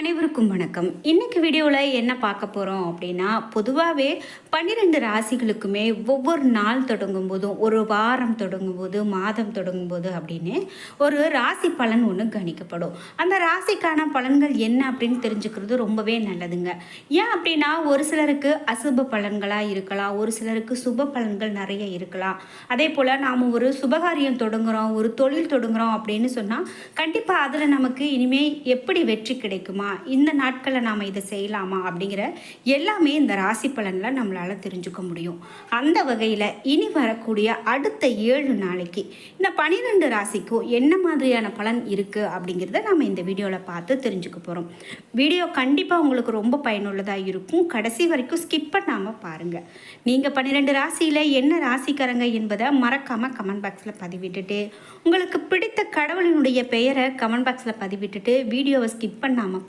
அனைவருக்கும் வணக்கம். இன்னைக்கு வீடியோவில் என்ன பார்க்க போகிறோம் அப்படின்னா பொதுவாகவே பன்னிரெண்டு ராசிகளுக்குமே ஒவ்வொரு நாள் தொடங்கும் போதும் ஒரு வாரம் தொடங்கும் போது மாதம் தொடங்கும் போது அப்படின்னு ஒரு ராசி பலன் ஒன்று கணிக்கப்படும். அந்த ராசிக்கான பலன்கள் என்ன அப்படின்னு தெரிஞ்சுக்கிறது ரொம்பவே நல்லதுங்க. ஏன் அப்படின்னா ஒரு சிலருக்கு அசுப பலன்களாக இருக்கலாம் ஒரு சிலருக்கு சுப பலன்கள் நிறைய இருக்கலாம். அதே போல் நாம் ஒரு சுபகாரியம் தொடங்குகிறோம் ஒரு தொழில் தொடங்குறோம் அப்படின்னு சொன்னால் கண்டிப்பாக அதில் நமக்கு இனிமேல் எப்படி வெற்றி கிடைக்குமா? இந்த நாட்களில் நாம் இதை செய்யலாமா அப்படிங்கிற எல்லாமே இந்த ராசி பலனில் நம்மளால் தெரிஞ்சுக்க முடியும். அந்த வகையில் இனி வரக்கூடிய அடுத்த ஏழு நாளைக்கு இந்த பன்னிரெண்டு ராசிக்கும் என்ன மாதிரியான பலன் இருக்குது அப்படிங்கிறத நம்ம இந்த வீடியோவில் பார்த்து தெரிஞ்சுக்க போகிறோம் வீடியோ கண்டிப்பாக உங்களுக்கு ரொம்ப பயனுள்ளதாக இருக்கும். கடைசி வரைக்கும் ஸ்கிப் பண்ணாமல் பாருங்கள் நீங்கள் பன்னிரெண்டு ராசியில் என்ன ராசிக்காரங்க என்பதை மறக்காமல் கமெண்ட் பாக்ஸில் பதிவிட்டுட்டு உங்களுக்கு பிடித்த கடவுளினுடைய பெயரை கமெண்ட் பாக்ஸில் பதிவிட்டுட்டு வீடியோவை ஸ்கிப் பண்ணாமல்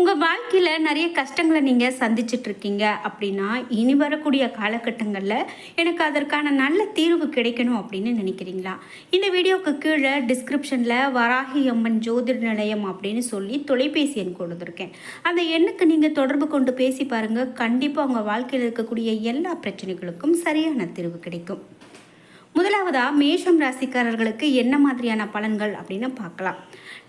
உங்கள் வாழ்க்கையில் நிறைய கஷ்டங்களை நீங்கள் சந்திச்சிட்ருக்கீங்க அப்படின்னா இனி வரக்கூடிய காலகட்டங்களில் எனக்கு அதற்கான நல்ல தீர்வு கிடைக்கணும் அப்படின்னு நினைக்கிறீங்களா? இந்த வீடியோவுக்கு கீழே டிஸ்கிரிப்ஷனில் வராகி அம்மன் ஜோதிட நிலையம் அப்படின்னு சொல்லி தொலைபேசி எண் கொடுத்துருக்கேன். அந்த எண்ணுக்கு நீங்கள் தொடர்பு கொண்டு பேசி பாருங்கள் கண்டிப்பாக உங்கள் வாழ்க்கையில் இருக்கக்கூடிய எல்லா பிரச்சனைகளுக்கும் சரியான தீர்வு கிடைக்கும். முதலாவதாக மேஷம் ராசிக்காரர்களுக்கு என்ன மாதிரியான பலன்கள் அப்படின்னு பார்க்கலாம்.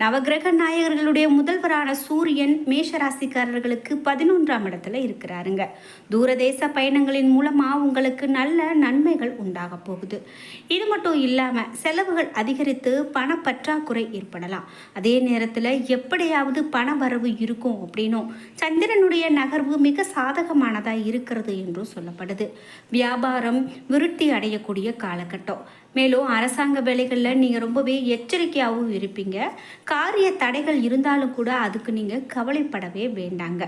நவகிரக நாயகர்களுடைய முதல்வரான சூரியன் மேஷ ராசிக்காரர்களுக்கு பதினொன்றாம் இடத்துல இருக்கிறாருங்க. தூரதேச பயணங்களின் மூலமாக உங்களுக்கு நல்ல நன்மைகள் உண்டாக போகுது. இது மட்டும் இல்லாமல் செலவுகள் அதிகரித்து பணப்பற்றாக்குறை ஏற்படலாம். அதே நேரத்தில் எப்படியாவது பண வரவு இருக்கும் அப்படின்னும் சந்திரனுடைய நகர்வு மிக சாதகமானதாக இருக்கிறது என்றும் சொல்லப்படுது. வியாபாரம் விருத்தி அடையக்கூடிய காலகட்டம். மேலும் அரசாங்க வேலைகளில் நீங்கள் ரொம்பவே எச்சரிக்கையாகவும் இருப்பீங்க. காரிய தடைகள் இருந்தாலும் கூட அதுக்கு நீங்கள் கவலைப்படவே வேண்டாங்க.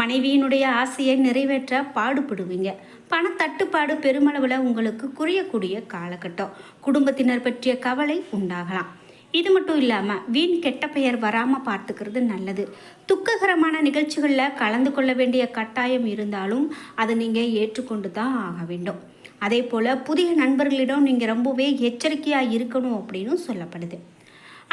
மனைவியினுடைய ஆசையை நிறைவேற்ற பாடுபடுவீங்க. பணத்தட்டுப்பாடு பெருமளவில் உங்களுக்கு குறையக்கூடிய காலகட்டம். குடும்பத்தினர் பற்றிய கவலை உண்டாகலாம். இது மட்டும் இல்லாமல் வீண் கெட்ட பெயர் வராமல் பார்த்துக்கிறது நல்லது. துக்ககரமான நிகழ்ச்சிகளில் கலந்து கொள்ள வேண்டிய கட்டாயம் இருந்தாலும் அதை நீங்கள் ஏற்றுக்கொண்டு தான் ஆக வேண்டும். அதே போல் புதிய நண்பர்களிடம் நீங்கள் ரொம்பவே எச்சரிக்கையாக இருக்கணும் அப்படின்னு சொல்லப்படுது.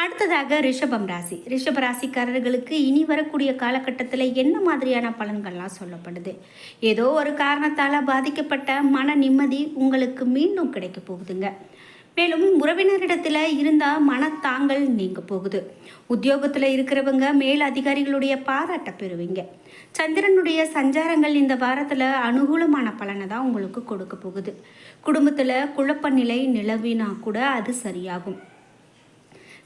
அடுத்ததாக ரிஷபம் ராசி. ரிஷப ராசிக்காரர்களுக்கு இனி வரக்கூடிய காலகட்டத்தில் என்ன மாதிரியான பலன்கள்லாம் சொல்லப்படுது? ஏதோ ஒரு காரணத்தால் பாதிக்கப்பட்ட மன நிம்மதி உங்களுக்கு மீண்டும் கிடைக்க போகுதுங்க. மேலும் உறவினரிடத்தில் இருந்தால் மனத்தாங்கள் நீங்க போகுது. உத்தியோகத்தில் இருக்கிறவங்க மேல் அதிகாரிகளுடைய பாராட்ட பெறுவீங்க. சந்திரனுடைய சஞ்சாரங்கள் இந்த வாரத்தில் அனுகூலமான பலனை தான் உங்களுக்கு கொடுக்க போகுது. குடும்பத்தில் குழப்ப நிலை நிலவினா கூட அது சரியாகும்.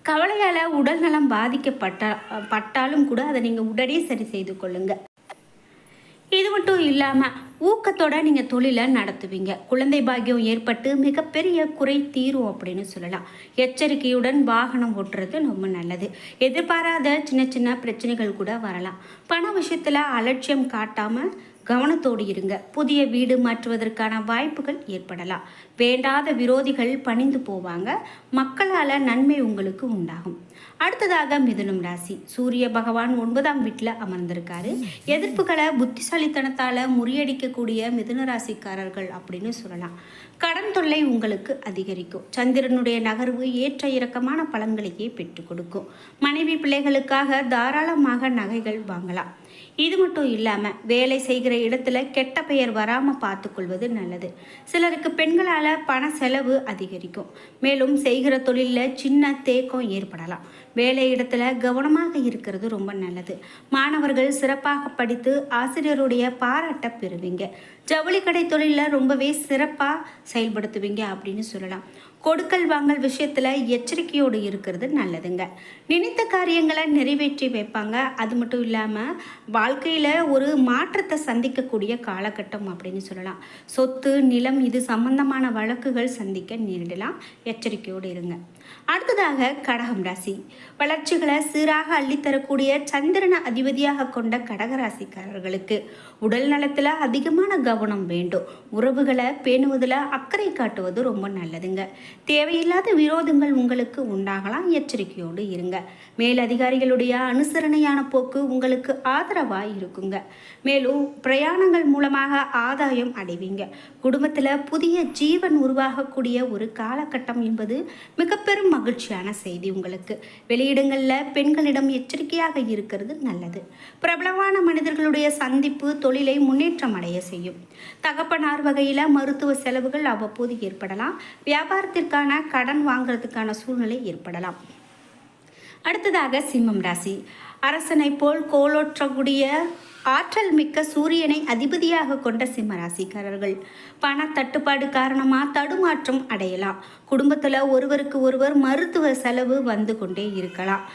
கவலையால் உடல் நலம் பாதிக்கப்பட்ட பட்டாலும் கூட அதை நீங்கள் உடனே சரி செய்து கொள்ளுங்க. இது மட்டும் இல்லாமல் ஊக்கத்தோட நீங்கள் தொழிலை நடத்துவீங்க. குழந்தை பாக்கியம் ஏற்பட்டு மிகப்பெரிய குறை தீரும் அப்படின்னு சொல்லலாம். எச்சரிக்கையுடன் வாகனம் ஓட்டுறது ரொம்ப நல்லது. எதிர்பாராத சின்ன சின்ன பிரச்சனைகள் கூட வரலாம். பண விஷயத்தில் அலட்சியம் காட்டாமல் கவனத்தோடு இருங்க. புதிய வீடு மாற்றுவதற்கான வாய்ப்புகள் ஏற்படலாம். வேண்டாத விரோதிகள் பணிந்து போவாங்க. மக்களால் நன்மை உங்களுக்கு உண்டாகும். அடுத்ததாக மிதுனம் ராசி. சூரிய பகவான் ஒன்பதாம் வீட்டில் அமர்ந்திருக்காரு. எதிர்ப்புகளை புத்திசாலித்தனத்தால் முறியடிக்கக்கூடிய மிதுன ராசிக்காரர்கள் அப்படின்னு சொல்லலாம். கடன் தொல்லை உங்களுக்கு அதிகரிக்கும். சந்திரனுடைய நகர்வு ஏற்ற இறக்கமான பலன்களையே பெற்றுக் கொடுக்கும். மனைவி பிள்ளைகளுக்காக தாராளமாக நகைகள் வாங்கலாம். இது மட்டும் இல்லாமல் வேலை செய்கிற இடத்துல கெட்ட பெயர் வராமல் பார்த்துக்கொள்வது நல்லது. சிலருக்கு பெண்களால் பண செலவு அதிகரிக்கும். மேலும் செய்கிற தொழிலில் சின்ன தேக்கம் ஏற்படலாம். வேலை இடத்துல கவனமாக இருக்கிறது ரொம்ப நல்லது. மாணவர்கள் சிறப்பாக படித்து ஆசிரியருடைய பாராட்ட பெறுவீங்க. ஜவுளி கடை தொழிலில் ரொம்பவே சிறப்பாக செயல்படுத்துவீங்க அப்படின்னு சொல்லலாம். கொடுக்கல் வாங்கல் விஷயத்தில் எச்சரிக்கையோடு இருக்கிறது நல்லதுங்க. நினைத்த காரியங்களை நிறைவேற்றி வைப்பாங்க. அது மட்டும் இல்லாமல் வாழ்க்கையில் ஒரு மாற்றத்தை சந்திக்கக்கூடிய காலகட்டம் அப்படின்னு சொல்லலாம். சொத்து நிலம் இது சம்பந்தமான வழக்குகள் சந்திக்க நேரிடலாம். எச்சரிக்கையோடு இருங்க. அடுத்ததாக கடகம் ராசி. வளர்ச்சிகளை சீராக அள்ளித்தரக்கூடிய சந்திரன அதிபதியாக கொண்ட கடகராசிக்காரர்களுக்கு உடல் நலத்தில் அதிகமான கவனம் வேண்டும். உறவுகளை பேணுவதில் அக்கறை காட்டுவது ரொம்ப நல்லதுங்க. தேவையில்லாத விரோதங்கள் உங்களுக்கு உண்டாகலாம். எச்சரிக்கையோடு இருங்க. மேலதிகாரிகளுடைய அனுசரணையான போக்கு உங்களுக்கு ஆதரவாக இருக்குங்க. மேலும் பிரயாணங்கள் மூலமாக ஆதாயம் அடைவீங்க. குடும்பத்தில் புதிய ஜீவன் உருவாகக்கூடிய ஒரு காலகட்டம் என்பது மிக பெரும் மகிழ்ச்சியான செய்தி உங்களுக்கு. வெளியிடங்களில் பெண்களிடம் எச்சரிக்கையாக இருக்கிறது நல்லது. பிரபலமான மனிதர்களுடைய சந்திப்பு தொழிலை முன்னேற்றம் அடைய செய்யும். தகப்பனார் வகையில் மருத்துவ செலவுகள் அவ்வப்போது ஏற்படலாம். வியாபாரத்திற்கான கடன் வாங்குறதுக்கான சூழ்நிலை ஏற்படலாம். அடுத்ததாக சிம்மம் ராசி. அரசனை போல் கோலோற்றக்கூடிய ஆற்றல் மிக்க சூரியனை அதிபதியாக கொண்ட சிம்ம ராசிக்காரர்கள். பண தட்டுப்பாடு காரணமாக தடுமாற்றம் அடையலாம். குடும்பத்தில் ஒருவருக்கு ஒருவர் மருத்துவ செலவு வந்து கொண்டே இருக்கலாம்.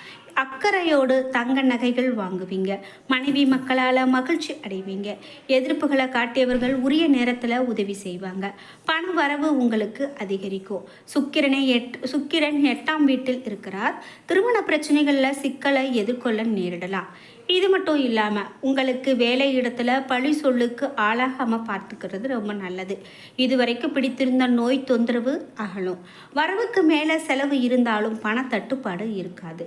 அக்கறையோடு தங்க நகைகள் வாங்குவீங்க. மனைவி மக்களால் மகிழ்ச்சி அடைவீங்க. எதிர்ப்புகளை காட்டியவர்கள் உரிய நேரத்தில் உதவி செய்வாங்க. பண வரவு உங்களுக்கு அதிகரிக்கும். சுக்கிரனை எட் சுக்கிரன் எட்டாம் வீட்டில் இருக்கிறார். திருமண பிரச்சனைகளில் சிக்கலை எதிர்கொள்ள நேரிடலாம். இது மட்டும் இல்லாமல் உங்களுக்கு வேலை இடத்துல பழி சொல்லுக்கு ஆளாகாமல் பார்த்துக்கிறது ரொம்ப நல்லது. இதுவரைக்கும் பிடித்திருந்த நோய் தொந்தரவு அகலும். வரவுக்கு மேலே செலவு இருந்தாலும் பண தட்டுப்பாடு இருக்காது.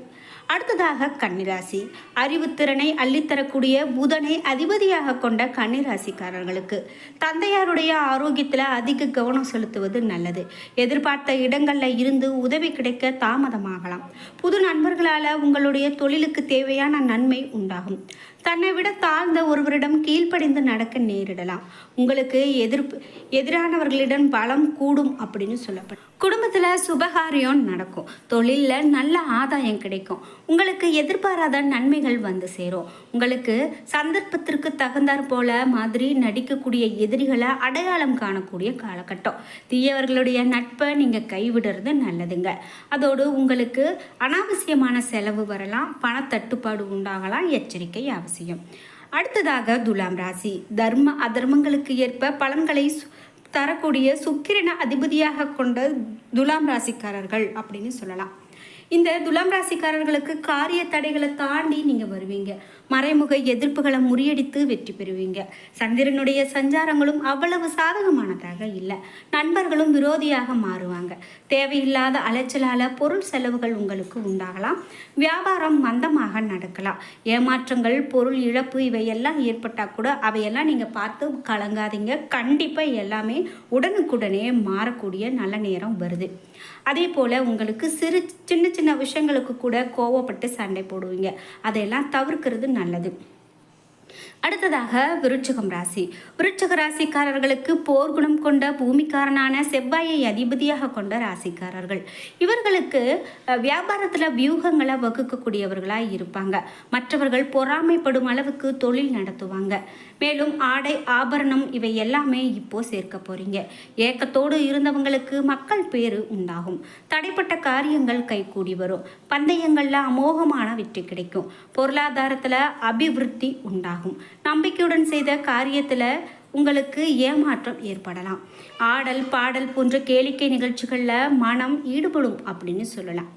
அடுத்ததாக கன்னிராசி. அறிவுத்திறனை அள்ளித்தரக்கூடிய புதனை அதிபதியாக கொண்ட கன்னிராசிக்காரர்களுக்கு தந்தையாருடைய ஆரோக்கியத்தில் அதிக கவனம் செலுத்துவது நல்லது. எதிர்பார்த்த இடங்களில் இருந்து உதவி கிடைக்க தாமதமாகலாம். புது நண்பர்களால் உங்களுடைய தொழிலுக்கு தேவையான நன்மை உண்டாகும். தன்னை விட தாழ்ந்த ஒருவரிடம் கீழ்ப்படிந்து நடக்க நேரிடலாம். உங்களுக்கு எதிர்ப்பு எதிரானவர்களிடம் பலம் கூடும் அப்படின்னு சொல்லப்படும். குடும்பத்தில் சுபகாரியம் நடக்கும். தொழிலில் நல்ல ஆதாயம் கிடைக்கும். உங்களுக்கு எதிர்பாராத நன்மைகள் வந்து சேரும். உங்களுக்கு சந்தர்ப்பத்திற்கு தகுந்தாற் போல மாதிரி நடிக்கக்கூடிய எதிரிகளை அடையாளம் காணக்கூடிய காலகட்டம். தீயவர்களுடைய நட்பை நீங்கள் கைவிடுறது நல்லதுங்க. அதோடு உங்களுக்கு அனாவசியமான செலவு வரலாம். பணத்தட்டுப்பாடு உண்டாகலாம். எச்சரிக்கை அவசியம். அடுத்ததாக துலாம் ராசி. தர்ம அதர்மங்களுக்கு ஏற்ப பலன்களை தரக்கூடிய சுக்கிரன அதிபதியாக கொண்ட துலாம் ராசிக்காரர்கள் அப்படின்னு சொல்லலாம். இந்த துலாம் ராசிக்காரர்களுக்கு காரிய தடைகளை தாண்டி நீங்கள் வருவீங்க. மறைமுக எதிர்ப்புகளை முறியடித்து வெற்றி பெறுவீங்க. சந்திரனுடைய சஞ்சாரங்களும் அவ்வளவு சாதகமானதாக இல்லை. நண்பர்களும் விரோதியாக மாறுவாங்க. தேவையில்லாத அலைச்சலால் பொருள் செலவுகள் உங்களுக்கு உண்டாகலாம். வியாபாரம் மந்தமாக நடக்கலாம். ஏமாற்றங்கள் பொருள் இழப்பு இவையெல்லாம் ஏற்பட்டால் கூட அவையெல்லாம் நீங்கள் பார்த்து கலங்காதீங்க. கண்டிப்பாக எல்லாமே உடனுக்குடனே மாறக்கூடிய நல்ல நேரம் வருது. அதே போல் உங்களுக்கு சிறு சின்ன சின்ன விஷயங்களுக்கு கூட கோவப்பட்டு சண்டை போடுவீங்க. அதையெல்லாம் தவிர்க்கிறது நல்லது. அடுத்ததாக விருட்சகம் ராசி. விருச்சிக ராசிக்காரர்களுக்கு போர்க்குணம் கொண்ட பூமிக்காரனான செவ்வாயை அதிபதியாக கொண்ட ராசிக்காரர்கள். இவர்களுக்கு வியாபாரத்தில் வியூகங்களை வகுக்கக்கூடியவர்களாக இருப்பாங்க. மற்றவர்கள் பொறாமைப்படும் அளவுக்கு தொழில் நடத்துவாங்க. மேலும் ஆடை ஆபரணம் இவை எல்லாமே இப்போ சேர்க்க போறீங்க. ஏக்கத்தோடு இருந்தவங்களுக்கு மக்கள் பேரு உண்டாகும். தடைப்பட்ட காரியங்கள் கைகூடி வரும். பந்தயங்களில் அமோகமான வெற்றி கிடைக்கும். பொருளாதாரத்தில் அபிவிருத்தி உண்டாகும். நம்பிக்கையுடன் செய்த காரியத்தில் உங்களுக்கு ஏமாற்றம் ஏற்படலாம். ஆடல் பாடல் போன்ற கேளிக்கை நிகழ்ச்சிகளில் மனம் ஈடுபடும் அப்படின்னு சொல்லலாம்.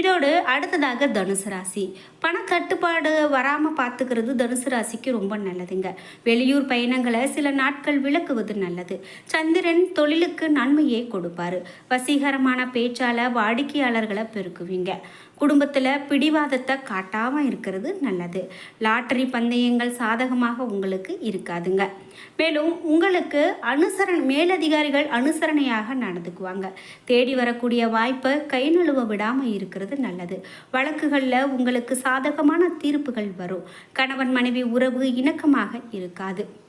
இதோடு அடுத்ததாக தனுசு ராசி. பணத்தட்டுப்பாடு வராமல் பார்த்துக்கிறது தனுசு ராசிக்கு ரொம்ப நல்லதுங்க. வெளியூர் பயணங்களை சில நாட்கள் விளக்குவது நல்லது. சந்திரன் தொழிலுக்கு நன்மையை கொடுப்பாரு. வசீகரமான பேச்சால் வாடிக்கையாளர்களை பெருக்குவீங்க. குடும்பத்தில் பிடிவாதத்தை காட்டாமல் இருக்கிறது நல்லது. லாட்டரி பந்தயங்கள் சாதகமாக உங்களுக்கு இருக்காதுங்க. மேலும் உங்களுக்கு அனுசரணை மேலதிகாரிகள் அனுசரணையாக நடந்துக்குவாங்க. தேடி வரக்கூடிய வாய்ப்பை கை நழுவ விடாமல் இருக்கிறது நல்லது. வழக்குகளில் உங்களுக்கு சாதகமான தீர்ப்புகள் வரும். கணவன் மனைவி உறவு இணக்கமாக இருக்காது.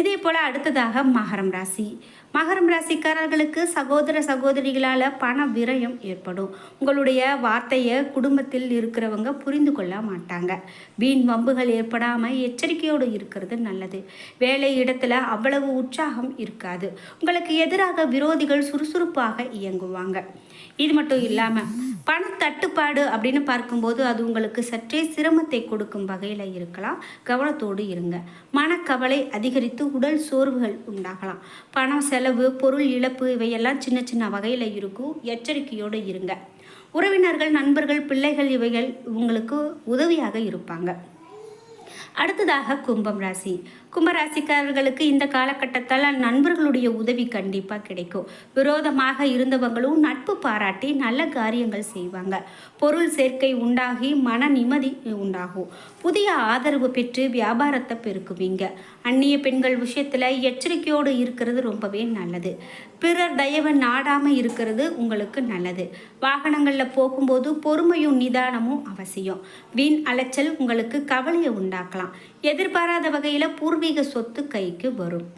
இதே போல் அடுத்ததாக மகரம் ராசி. மகரம் ராசிக்காரர்களுக்கு சகோதர சகோதரிகளால் பண விரயம் ஏற்படும். உங்களுடைய வார்த்தையை குடும்பத்தில் இருக்கிறவங்க புரிந்து கொள்ள மாட்டாங்க. வீண் வம்புகள் ஏற்படாமல் எச்சரிக்கையோடு இருக்கிறது நல்லது. வேலை இடத்துல அவ்வளவு உற்சாகம் இருக்காது. உங்களுக்கு எதிராக விரோதிகள் சுறுசுறுப்பாக இயங்குவாங்க. இது மட்டும் இல்லாமல் பண தட்டுப்பாடு அப்படின்னு பார்க்கும்போது அது உங்களுக்கு சற்றே சிரமத்தை கொடுக்கும் வகையில் இருக்கலாம். கவனத்தோடு இருங்க. மனக்கவலை அதிகரித்து உடல் சோர்வுகள் உண்டாகலாம். பணம் செலவு பொருள் இழப்பு இவையெல்லாம் சின்ன சின்ன வகையில் இருக்கும். எச்சரிக்கையோடு இருங்க. உறவினர்கள் நண்பர்கள் பிள்ளைகள் இவைகள் உங்களுக்கு உதவியாக இருப்பாங்க. அடுத்ததாக கும்பம் ராசி. கும்பராசிக்காரர்களுக்கு இந்த காலகட்டத்தால் நண்பர்களுடைய உதவி கண்டிப்பாக கிடைக்கும். விரோதமாக இருந்தவங்களும் நட்பு பாராட்டி நல்ல காரியங்கள் செய்வாங்க. பொருள் சேர்க்கை உண்டாகி மன நிம்மதி உண்டாகும். புதிய ஆதரவு பெற்று வியாபாரத்தை பெருக்குவீங்க. அந்நிய பெண்கள் விஷயத்தில் எச்சரிக்கையோடு இருக்கிறது ரொம்பவே நல்லது. பிறர் தயவை நாடாமல் இருக்கிறது உங்களுக்கு நல்லது. வாகனங்களில் போகும்போது பொறுமையும் நிதானமும் அவசியம். வீண் அலைச்சல் உங்களுக்கு கவலையை உண்டாக்கலாம். எதிர்பாராத வகையில் பூர்வீக சொத்து கைக்கு வரும்.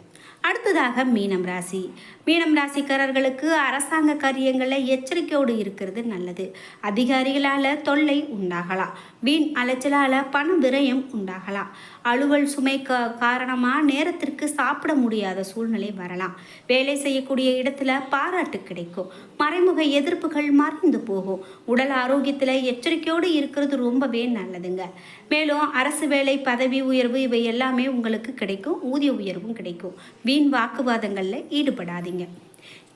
அடுத்ததாக மீனம் ராசி. மீனம் ராசிக்காரர்களுக்கு அரசாங்க காரியங்களில் எச்சரிக்கையோடு இருக்கிறது நல்லது. அதிகாரிகளால் தொல்லை உண்டாகலாம். வீண் அலைச்சலால் பண விரயம் உண்டாகலாம். அலுவல் சுமை க காரணமாக நேரத்திற்கு சாப்பிட முடியாத சூழ்நிலை வரலாம். வேலை செய்யக்கூடிய இடத்துல பாராட்டு கிடைக்கும். மறைமுக எதிர்ப்புகள் மறைந்து போகும். உடல் ஆரோக்கியத்தில் எச்சரிக்கையோடு இருக்கிறது ரொம்பவே நல்லதுங்க. மேலும் அரசு வேலை பதவி உயர்வு இவை எல்லாமே உங்களுக்கு கிடைக்கும். ஊதிய உயர்வும் கிடைக்கும். வீண் வாக்குவாதங்களில் ஈடுபடாதீங்க.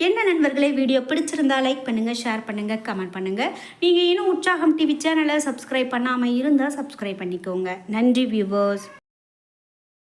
என்ன நண்பர்களே வீடியோ பிடிச்சிருந்தா லைக் பண்ணுங்கள் ஷேர் பண்ணுங்கள் கமெண்ட் பண்ணுங்கள் நீங்கள் இன்னும் உற்சாகம் டிவி சேனலை சப்ஸ்கிரைப் பண்ணாமல் இருந்தால் சப்ஸ்கிரைப் பண்ணிக்கோங்க. நன்றி வியூவர்ஸ்